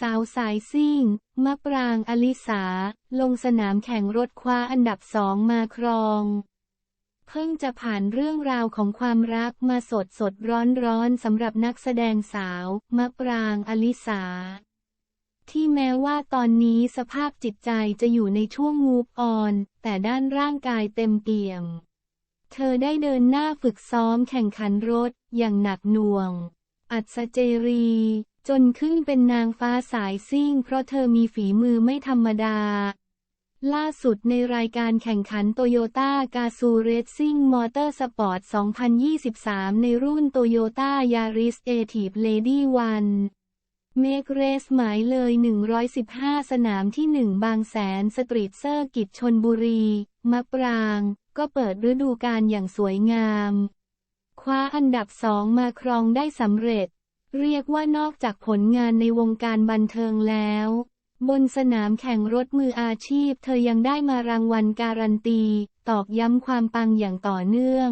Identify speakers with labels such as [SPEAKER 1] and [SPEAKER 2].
[SPEAKER 1] สาวสายซิ่ง มะปรางอลิสา ลงสนามแข่งรถคว้าอันดับสองมาครอง เพิ่งจะผ่านเรื่องราวของความรักมาสดสดร้อนร้อนสำหรับนักแสดงสาว มะปรางอลิสา ที่แม้ว่าตอนนี้สภาพจิตใจจะอยู่ในช่วงงูปออน แต่ด้านร่างกายเต็มเปี่ยม เธอได้เดินหน้าฝึกซ้อมแข่งขันรถอย่างหนักหน่วง อัศเจรี จนขึ้นเป็นนางฟ้าสายซิ่ง เพราะเธอมีฝีมือไม่ธรรมดา ล่าสุดในรายการแข่งขันโตโยต้ากาซูเรซซิ่งมอเตอร์สปอร์ต 2023 ในรุ่นโตโยต้ายาริสเอทีฟเลดี้วันเมกเรสหมายเลย 115 สนามที่ 1 บางแสนสตรีทเซอร์กิจชนบุรี มะปราง ก็เปิดฤดูกาลอย่างสวยงาม คว้าอันดับสองมาครองได้สำเร็จ เรียกว่านอกจากผลงานในวงการบันเทิงแล้ว บนสนามแข่งรถมืออาชีพ เธอยังได้มารางวัลการันตี ตอกย้ำความปังอย่างต่อเนื่อง